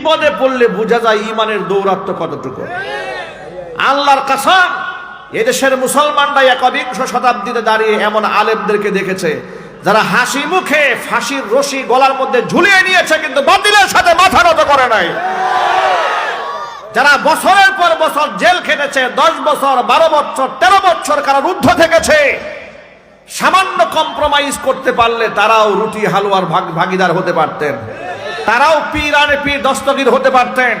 বিপদে পড়লে বোঝা যায় ইমানের দৌরাত্ম কতটুকু। আল্লাহর কাসাম, এদেশের মুসলমানরা একবিংশ শতাব্দীতে দাঁড়িয়ে এমন আলেমদেরকে দেখেছে, যারা হাসি মুখে ফাঁসির রশি গলার মধ্যে ঝুলিয়ে নিয়েছে, কিন্তু বাতিলের সাথে মাথা নত করে নাই। যারা বছরের পর বছর জেল খেটেছে, দশ বছর, বারো বছর, তেরো বছর কারা রুদ্ধ থেকেছে, সামান্য কম্প্রোমাইজ করতে পারলে তারাও রুটি হালুয়ার ভাগ ভাগিদার হতে পারতেন। তারাও পীর আনে পীর দস্তগীর হতে পারতেন।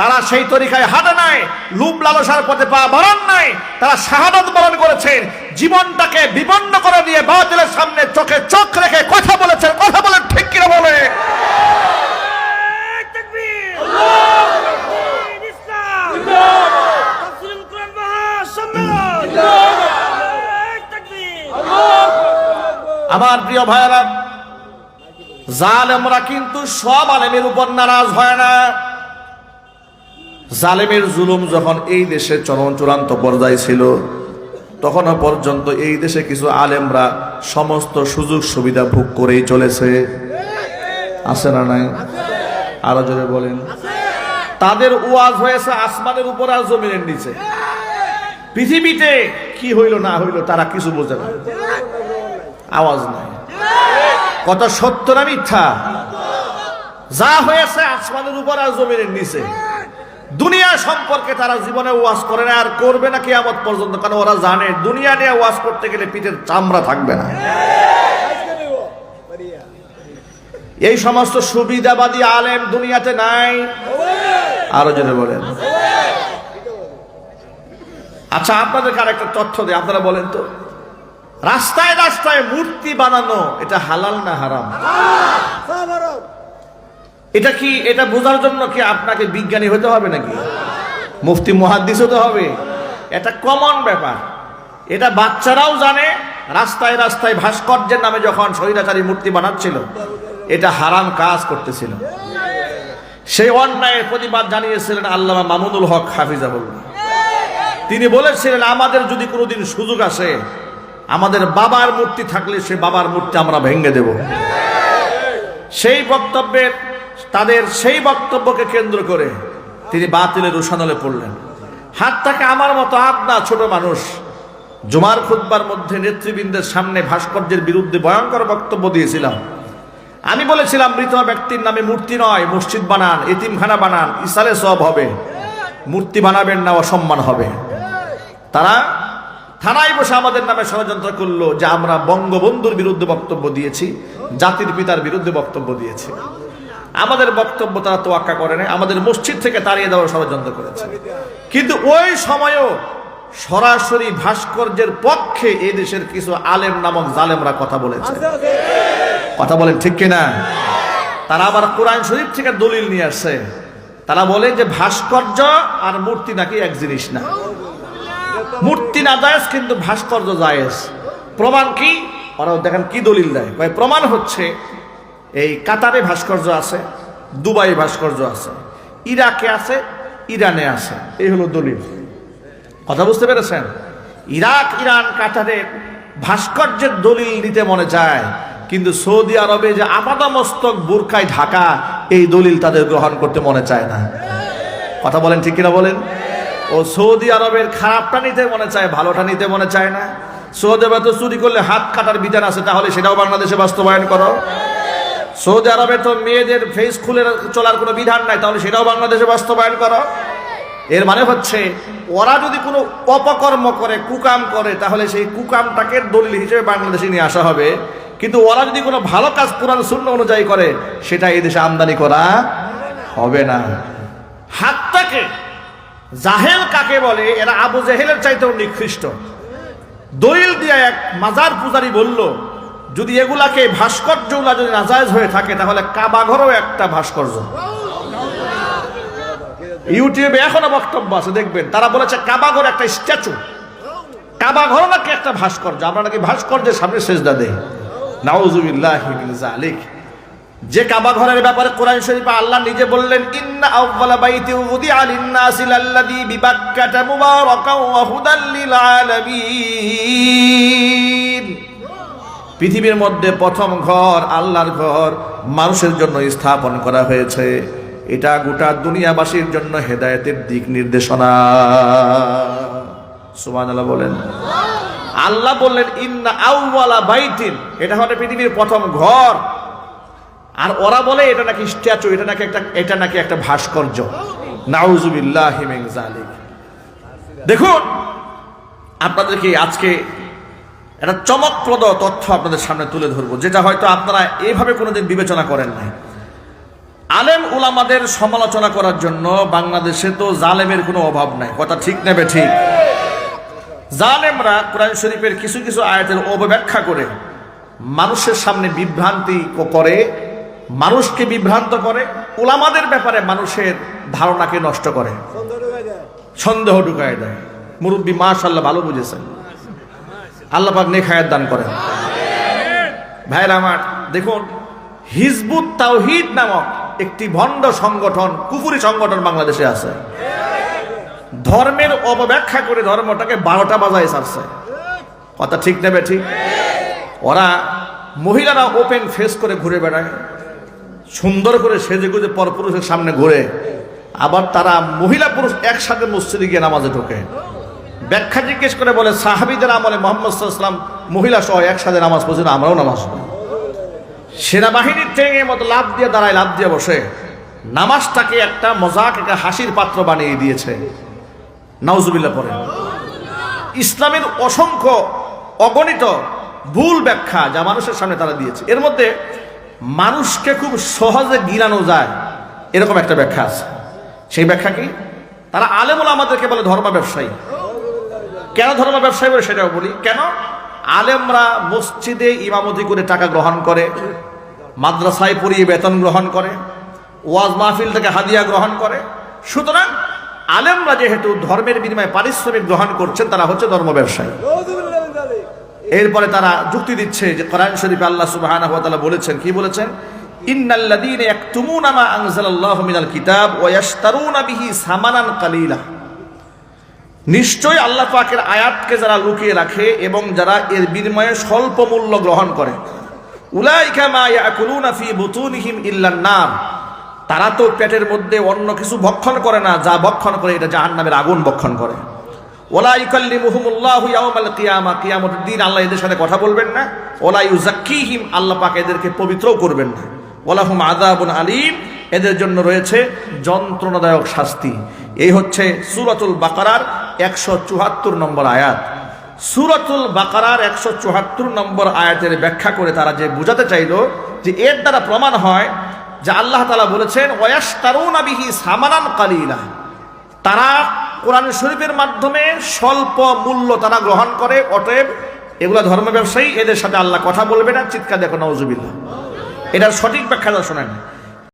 তারা সেই তরিকায় হাঁটে নাই লুম লালসার পথে পা বরণ নাই তারা শাহাদত বরণ করেছেন জীবনটাকে বিপন্ন করে দিয়ে বাতিলের সামনে চোখে চোখ রেখে কথা বলেছেন। কথা বলে ঠিক কিনা বলে? আমার প্রিয় ভাইয়েরা জালেমরা কিন্তু সব আলেমের উপর নারাজ হয় না। জালেমের জুলুম যখন এই দেশে চরম চূড়ান্ত পর্যায়ে ছিল তখনও পর্যন্ত এই দেশে কিছু আলেমরা সমস্ত সুযোগ সুবিধা ভোগ করেই চলেছে। আছে না নাই? আরও জোরে বলেন। তাদের ওয়াজ হয়েছে আসমানের উপর আর জমিনের নিচে। পৃথিবীতে কি হইল না হইল তারা কিছু বোঝে না। আওয়াজ নাই। কত সত্য না মিথ্যা? যা হয়েছে আসমানের উপর আর জমিনের নিচে। দুনিয়া সম্পর্কে তারা জীবনে ওয়াজ করে না, আর করবে না কিয়ামত পর্যন্ত, কারণ ওরা জানে, দুনিয়া নিয়ে ওয়াজ করতে গেলে পিঠের চামড়া থাকবে না। এই সমস্ত সুবিধাবাদী আলেম দুনিয়াতে নাই। আরও জনে বলেন। আচ্ছা আপনাদেরকে আর একটা তথ্য দেয় আপনারা বলেন তো। রাস্তায় রাস্তায় মূর্তি বানানো, এটা হালাল না হারাম? এটা কি, এটা বোঝার জন্য কি আপনাকে বিজ্ঞানী হতে হবে নাকি? মুফতি মুহাদ্দিস হতে হবে? এটা কমন ব্যাপার। এটা বাচ্চারাও জানে, রাস্তায় রাস্তায় ভাস্কর্যের নামে যখন স্বৈরাচারী মূর্তি বানাচ্ছিল, এটা হারাম কাজ করতেছিল। সেই অন্যায়ের প্রতিবাদ জানিয়েছিলেন আল্লামা মামুনুল হক হাফিজাবুল্লাহ তিনি বলেছিলেন, আমাদের যদি কোনোদিন সুযোগ আসে আমাদের বাবার মূর্তি থাকলে সে বাবার মূর্তি আমরা ভেঙে দেব। সেই বক্তব্যের তাদের সেই বক্তব্যকে কেন্দ্র করে তিনি বাতিলের রোশানলে পড়লেন। হাত থেকে আমার মতো আপনা ছোট মানুষ জুমার খুদ্বার মধ্যে নেতৃবৃন্দের সামনে ভাস্কর্যের বিরুদ্ধে ভয়ঙ্কর বক্তব্য দিয়েছিলাম। আমি বলেছিলাম, মৃত ব্যক্তির নামে মূর্তি নয়, মসজিদ বানান, এতিমখানা বানান ইসালে সব হবে। মূর্তি বানাবেন না, অসম্মান হবে। তারা থানায় বসে আমাদের নামে ষড়যন্ত্র করল যে আমরা বঙ্গবন্ধুর বিরুদ্ধে বক্তব্য দিয়েছি, জাতির পিতার বিরুদ্ধে বক্তব্য দিয়েছি। আমাদের বক্তব্য তারা তোয়াক্কা করে নাই, আমাদের মসজিদ থেকে তাড়িয়ে দেওয়ার ষড়যন্ত্র করেছে। কিন্তু ওই সময়ও সরাসরি ভাস্কর্যের পক্ষে এই দেশের কিছু আলেম নামক জালেমরা কথা বলেছে। কথা বলেন ঠিক কিনা? তারা আবার কোরআন শরীফ থেকে দলিল নিয়ে আসছে। তারা বলে যে ভাস্কর্য আর মূর্তি নাকি এক জিনিস না। মূর্তি না জায়েজ, কিন্তু ভাস্কর্য জায়েজ। প্রমাণ কি? ওরা দেখেন কি দলিল দেয়। প্রমাণ হচ্ছে এই কাতারে ভাস্কর্য আছে দুবাই ভাস্কর্য আছে, ইরাকে আছে, ইরানে আছে। এই হলো দলিল। কথা বুঝতে পেরেছেন? ইরাক, ইরান, কাতারে ভাস্কর্যের দলিল নিতে মনে চায়, কিন্তু সৌদি আরবে যে আপাদমস্তক বুরকায় ঢাকা, এই দলিল তাদের গ্রহণ করতে মনে চায় না। কথা বলেন ঠিক কিনা বলেন? ও সৌদি আরবের খারাপটা নিতে মনে চায়, ভালোটা নিতে মনে চায় না। সৌদি আরবে তো চুরি করলে হাত কাটার বিধান আছে, তাহলে সেটাও বাংলাদেশে বাস্তবায়ন করো। সৌদি আরবে তো মেয়েদের ফেস খুলে চলার কোনো বিধান নাই, তাহলে সেটাও বাংলাদেশে বাস্তবায়ন করো। এর মানে হচ্ছে, ওরা যদি কোনো অপকর্ম করে, কুকাম করে, তাহলে সেই কুকামটাকে দলিল হিসেবে বাংলাদেশে নিয়ে আসা হবে। কিন্তু ওরা যদি কোনো ভালো কাজ কোরআন শূন্য অনুযায়ী করে, সেটা এই দেশে আমদানি করা হবে না। হাতটাকে জাহেল কাকে বলে? এরা আবু জাহেলের চাইতেও নিকৃষ্ট। দলিল দিয়ে এক মাজার পূজারি বলল, যদি এগুলাকে ভাস্কর্যগুলা যদি নাজায়জ হয়ে থাকে, তাহলে কাবাঘরও একটা ভাস্কর্য। ইউটিউবে এখনও বক্তব্য আছে, দেখবেন। তারা বলেছে, কাবাঘর একটা স্ট্যাচু। কাবাঘর নাকি একটা ভাস্কর্য। আমরা নাকি ভাস্কর্যের সামনে সেজদা দেই। নাউজুবিল্লাহ জালিক যে কাবা ঘরের ব্যাপারে কোরআন শরীফে আল্লাহ নিজে বললেন, ইন্না আউওয়ালা বাইতি উদি লিন-নাসি লাল্লাযী বিবাক্কাতা মুবারাকাও ওয়া হুদাল লিল আলামিন পৃথিবীর মধ্যে প্রথম ঘর, আল্লাহর ঘর, মানুষের জন্য স্থাপন করা হয়েছে। এটা গোটা দুনিয়াবাসীর জন্য হেদায়েতের দিক নির্দেশনা। সুবহানাল্লাহ বলেন। আল্লাহ বললেন, ইন্না আউওয়ালা বাইতিন। এটা হলো পৃথিবীর প্রথম ঘর। আর ওরা বলে এটা নাকি স্ট্যাচু এটা নাকি একটা এটা নাকি একটা ভাস্কর্য। নাউজুবিল্লাহি দেখুন, আপনাদেরকে আজকে একটা চমকপ্রদ তথ্য আপনাদের সামনে তুলে ধরবো, যেটা হয়তো আপনারা এইভাবে কোনোদিন বিবেচনা করেন নাই। আলেম উলামাদের সমালোচনা করার জন্য বাংলাদেশে তো জালেমের কোনো অভাব নাই। কথা ঠিক নেবে ঠিক? জালেমরা কোরআন শরীফের কিছু কিছু আয়াতের অবব্যাখ্যা করে মানুষের সামনে বিভ্রান্তি করে মানুষকে বিভ্রান্ত করে ওলামাদের ব্যাপারে মানুষের ধারণাকে নষ্ট করে। সন্দেহ ঢুকায় দেয়। মুরব্বী মাশাল্লাহ ভালো বুঝেছেন। আল্লাহ পাক নেখায়াত দান করেন। ভাইরা আমার, দেখুন, হিজবুত তাওহিদ নামক একটি ভণ্ড সংগঠন, কুফুরি সংগঠন বাংলাদেশে আছে। ধর্মের অপব্যাখ্যা করে ধর্মটাকে বারোটা বাজায় সারছে কথা ঠিক নেবে ঠিক? ওরা মহিলারা ওপেন ফেস করে ঘুরে বেড়ায়। সুন্দর করে সেজে গুজে পরপুরুষের সামনে ঘুরে আবার তারা মহিলা পুরুষ একসাথে মসজিদে গিয়ে নামাজে ঢোকে। ব্যাখ্যা জিজ্ঞেস করে বলে, সাহাবিদের আমলে মোহাম্মদ সাল্লাম মহিলা সহ একসাথে নামাজ পড়ছিল আমরাও নামাজ পড়ি। সেনাবাহিনীর ট্রেনের মতো লাভ দিয়ে দাঁড়ায় লাভ দিয়ে বসে। নামাজটাকে একটা মজাক, একটা হাসির পাত্র বানিয়ে দিয়েছে। নাউজুবিল্লাহ পরে ইসলামের অসংখ্য অগণিত ভুল ব্যাখ্যা যা মানুষের সামনে তারা দিয়েছে। এর মধ্যে মানুষকে খুব সহজে গিরানো যায়, এরকম একটা ব্যাখ্যা আছে। সেই ব্যাখ্যা কি? তারা আলেমুল আমাদেরকে বলে ধর্ম ব্যবসায়ী। কেন ধর্ম ব্যবসায়ী বলে সেটাও বলি। কেন? আলেমরা মসজিদে ইমামতি করে টাকা গ্রহণ করে, মাদ্রাসায় পড়িয়ে বেতন গ্রহণ করে, ওয়াজ মাহফিল থেকে হাদিয়া গ্রহণ করে। সুতরাং আলেমরা যেহেতু ধর্মের বিনিময়ে পারিশ্রমিক গ্রহণ করছেন, তারা হচ্ছে ধর্ম ব্যবসায়ী। এরপরে তারা যুক্তি দিচ্ছে যে কোরআন শরীফে আল্লাহ ওয়া বলেছেন, কি বলেছেন? কিতাব সামানান কালীলা। নিশ্চয়ই আল্লাহ পাকের আয়াতকে যারা লুকিয়ে রাখে এবং যারা এর বিনিময়ে স্বল্প মূল্য গ্রহণ করে তারা তো পেটের মধ্যে অন্য কিছু ভক্ষণ করে না, যা ভক্ষণ করে এটা জাহান্নামের আগুন ভক্ষণ করে। ওলা দিন আল্লাহ এদের সাথে কথা বলবেন না। এদেরকে পবিত্রও করবেন না। এদের জন্য রয়েছে যন্ত্রণাদায়ক শাস্তি। এই হচ্ছে সূরাতুল বাকারার একশো চুয়াত্তর নম্বর আয়াত। সূরাতুল বাকারার একশো চুয়াত্তর নম্বর আয়াতের ব্যাখ্যা করে তারা যে বোঝাতে চাইলো যে এর দ্বারা প্রমাণ হয় যে আল্লাহ তাআলা বলেছেন সামানান তারা কোরআন শরীফের মাধ্যমে স্বল্প মূল্য তারা গ্রহণ করে, অতএব এগুলা ধর্ম ব্যবসায়ী এদের সাথে আল্লাহ কথা বলবে না, চিৎকার দেখো নজুবিল্লা এটার সঠিক ব্যাখ্যাটা শোনেন।